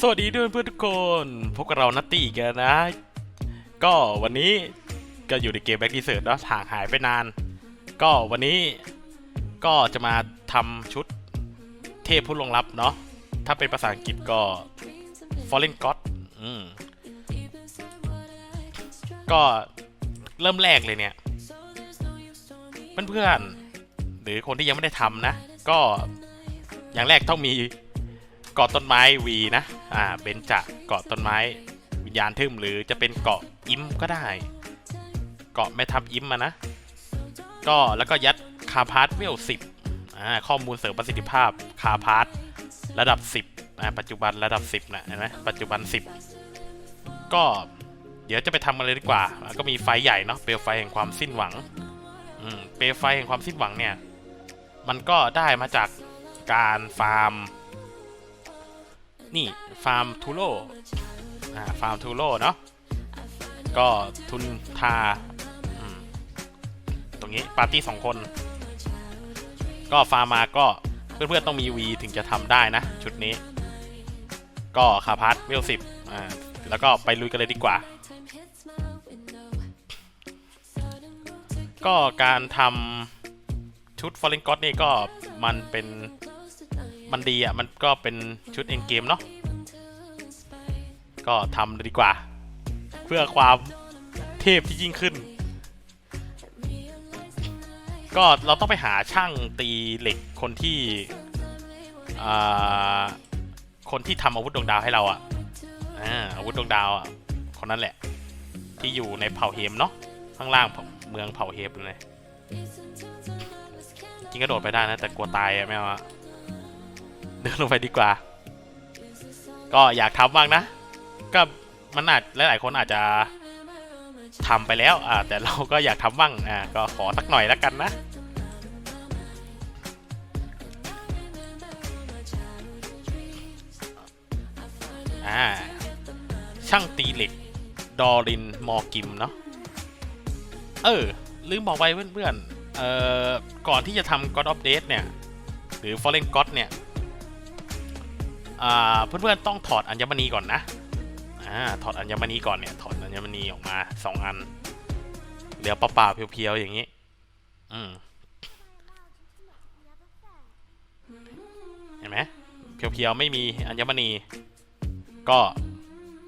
สวัสดีด้วยเพื่อนทุกคนพวกบเรานัตตี้อีกันนะ ก็วันนี้ก็อยู่ในเกมแบ็กดีเซิร์ตแล้วห่างหายไปนาน ก็วันนี้ก็จะมาทำชุดเทพผู้ลงลับเนาะถ้าเป็นภาษาอังกฤษก็ Fallen God อืมก็เริ่มแรกเลยเนี่ยเพื่อนๆหรือคนที่ยังไม่ได้ทำนะ ก็อย่างแรกต้องมี เกาะต้นไม้วีนะ อ่าเบนจะเกาะต้นไม้วิญญาณทึมหรือจะเป็นเกาะอิมก็ได้ เกาะแม่ทับอิมมานะ ก็แล้วก็ยัดคาพาร์ทเวลสิบอ่าข้อมูลเสริมประสิทธิภาพคาพาร์ทระดับ 10อ่าปัจจุบันระดับ 10นะเห็นไหมปัจจุบัน 10 ก็เดี๋ยวจะไปทำกันเลยดีกว่าอ่าก็มีไฟใหญ่เนาะเปลวไฟแห่งความสิ้นหวังอืมเปลวไฟแห่งความสิ้นหวังเนี่ย มันก็ได้มาจากการฟาร์ม นี่ฟาร์มทูโร่ฟาร์มทูโร่เนาะก็ทุนทามตรงนี้ปาร์ตี้สองคน ก็ฟาร์มาก็เพื่อนๆต้องมี V ถึงจะทำได้นะ ชุดนี้ ก็คาพัทเวลสิบอ่าแล้วก็ไปลุยกันเลยดีกว่า ก็การทำชุด Fallen God นี่ก็มันเป็น มันดีอะ มันก็เป็นชุดเอ็นเกมเนาะ ก็ทำเลยดีกว่า เพื่อความเทพที่ยิ่งขึ้น ก็เราต้องไปหาช่างตีเหล็กคนที่คนที่ทำอาวุธดวงดาวให้เราอะอาวุธดวงดาวอะคนนั้นแหละ ที่อยู่ในเผ่าเฮมเนาะข้างล่างเมืองเผ่าเฮมเลยจริงก็โดดไปได้นะแต่กลัวตายอะไม่เอาอะเดินลงไปดีกว่า ก็อยากทำบ้างนะ ก็มันอาจหลายๆคนอาจจะทำไปแล้วอ่าแต่เราก็อยากทำบ้างอ่าก็ขอสักหน่อยแล้วกันนะอ่าช่างตีเหล็กดอรินมอกิมเนาะเออ ลืมบอกไปเพื่อนๆเอ่อก่อนที่จะทำ God of Death เนี่ย หรือ Fallen God เนี่ย อ่า เพื่อนๆต้องถอดอัญมณีก่อนนะ อ่าถอดอัญมณีก่อนเนี่ยถอดอัญมณีออกมาสองอันเหลือเปล่าๆเพียวๆอย่างนี้ อืมเห็นไหมเพียวๆไม่มีอัญมณี ก็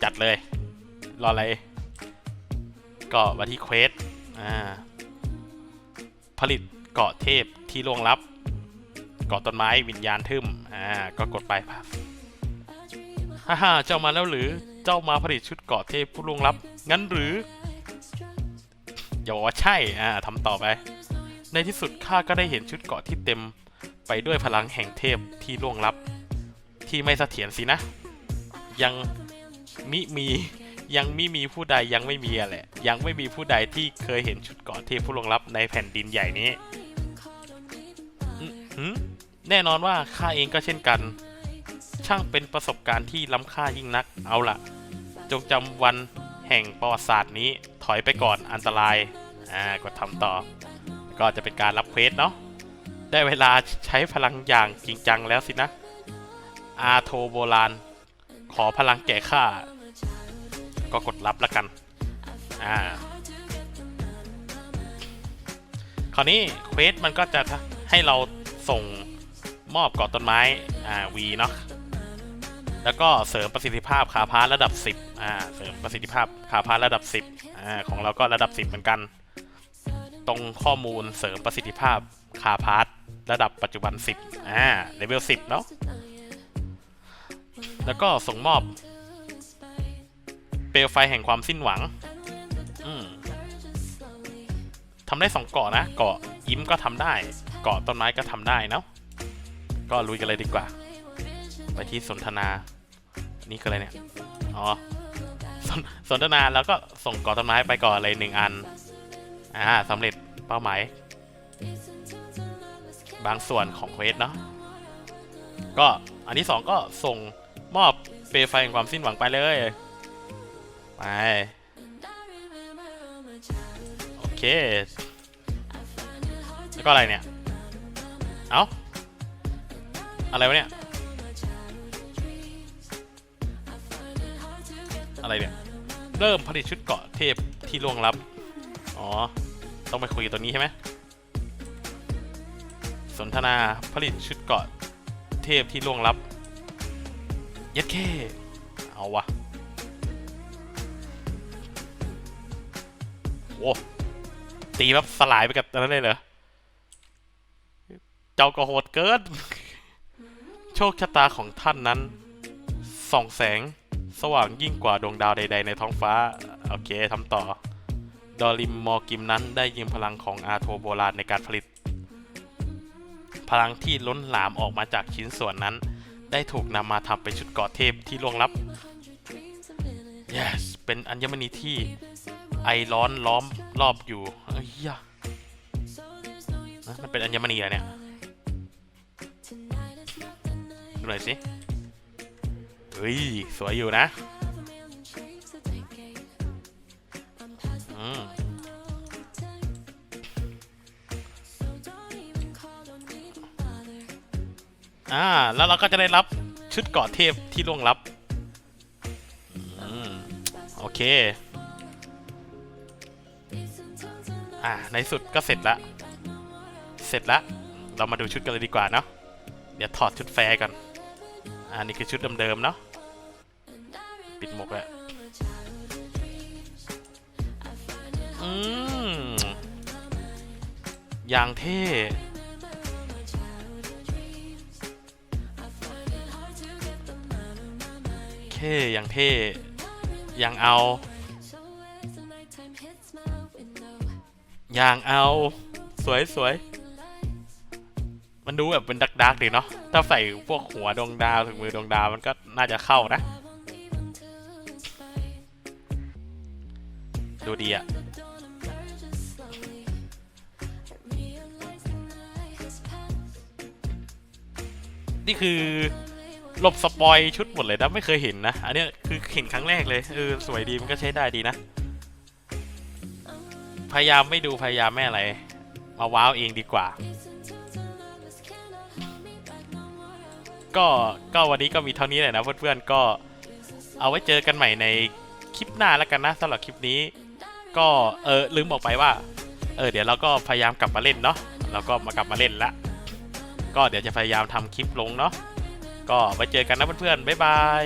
จัดเลย รออะไร ก็มาที่เควสอ่าผลิตเกาะเทพที่ล่วงลับ เกาะต้นไม้วิญญาณทึมอ่าก็กดไปครับฮ่าฮ่าเจ้ามาแล้วหรือ เจ้ามาผลิตชุดเกาะเทพผู้ล่วงลับ งั้นหรือ อย่าบอกว่าใช่ อ่าทำต่อไป ในที่สุดข้าก็ได้เห็นชุดเกาะที่เต็มไปด้วยพลังแห่งเทพที่ล่วงลับ ที่ไม่เสถียรสินะ ยังมิมียังมิมีผู้ใดยังไม่มีอะแหละ ยังไม่มีผู้ใดที่เคยเห็นชุดเกาะเทพผู้ล่วงลับในแผ่นดินใหญ่นี้แน่นอนว่าข้าเองก็เช่นกัน ช่างเป็นประสบการณ์ที่ล้ำค่ายิ่งนัก เอาล่ะจงจำวันแห่งประวัติศาสตร์นี้ถอยไปก่อนอันตราย อ่ากดทำต่อ ก็จะเป็นการรับเควสเนาะ ได้เวลาใช้พลังอย่างจริงจังแล้วสินะ อาโทโบราณ ขอพลังแก่ข้า ก็กดรับแล้วกัน อ่า คราวนี้เควสมันก็จะให้เราส่งมอบเกาะต้นไม้ อ่า V เนาะ แล้วก็เสริมประสิทธิภาพคาพาร์ทระดับ 10อ่าเสริมประสิทธิภาพคาพาร์ทระดับ 10อ่าของเราก็ระดับ 10 เหมือนกัน ตรงข้อมูลเสริมประสิทธิภาพคาพาร์ทระดับปัจจุบัน 10อ่าเลเวล10 เนาะแล้วก็ส่งมอบ เปลวไฟแห่งความสิ้นหวังทำได้สองเกาะนะ เกาะยิ้มก็ทำได้ เกาะต้นไม้ก็ทำได้เนาะก็ลุยกันเลยดีกว่า ไปที่สนทนา นี่คืออะไรเนี่ย อ๋อสนสนทนาแล้วก็ส่งกาะต้นไม้ไปก่อนเลยหนึ่งอัน อ่าสำเร็จเป้าหมาย บางส่วนของเควสเนาะ ก็อันที่สองก็ส่งมอบเปลไฟแห่งความสิ้นหวังไปเลย ไป โอเค แล้วก็อะไรเนี่ย เอ้า อะไรวะเนี่ย อะไรเนี่ย เริ่มผลิตชุดเกาะเทพที่ล่วงลับ อ๋อ ต้องไปคุยตัวนี้ใช่ไหมสนทนาผลิตชุดเกาะเทพที่ล่วงลับ เย็ดแค่เอาวะโอ้ตีแบบสลายไปกับอันนั้นเลยเหรอ เจ้าก็โหดเกิน โชคชะตาของท่านนั้นส่องแสง สว่างยิ่งกว่าดวงดาวใด ๆ ในท้องฟ้า โอเคทำต่อ ดอริมมอร์กิมนั้นได้ยืมพลังของอาโทโบราณในการผลิต พลังที่ล้นหลามออกมาจากชิ้นส่วนนั้น ได้ถูกนำมาทำเป็นชุดเกาะเทพที่ล่วงลับ yes เป็นอัญมณีที่ไอร้อนล้อมรอบอยู่เอ้ยมันเป็นอัญมณีเหรอะเนี่ยดูหน่อยสิ เฮ้ย สวยอยู่นะอ่า แล้วเราก็จะได้รับชุดเกาะเทพที่ล่วงลับอืมโอเค อ่า ในสุดก็เสร็จละ เสร็จละ เรามาดูชุดกันเลยดีกว่าเนาะ เดี๋ยวถอดชุดแฟร์ก่อนอ่านี่คือชุดเดิมๆเนาะ ปิดหมวกแล้วอืมอย่างเท่เท่อย่างเท่อย่างเอา อย่างเอา สวยสวยมันดูแบบเป็นดักดักๆดีเนาะ ถ้าใส่พวกหัวดวงดาวถึงมือดวงดาวมันก็น่าจะเข้านะ ดูดีอะนี่คือหลบสปอยชุดหมดเลยนะไม่เคยเห็นนะ อันนี้คือเห็นครั้งแรกเลยเออสวยดีมันก็ใช้ได้ดีนะ พยายามไม่ดูพยายามไม่อะไร มาว้าวเองดีกว่า ก็ก็วันนี้ก็มีเท่านี้เลยนะเพื่อนๆก็เอาไว้เจอกันใหม่ในคลิปหน้าแล้วกันนะสำหรับคลิปนี้ ก็เออลืมบอกไปว่าเออเดี๋ยวเราก็พยายามกลับมาเล่นเนาะเราก็มากลับมาเล่นละก็เดี๋ยวจะพยายามทำคลิปลงเนาะก็ไว้เจอกันนะเพื่อนๆบ๊ายบาย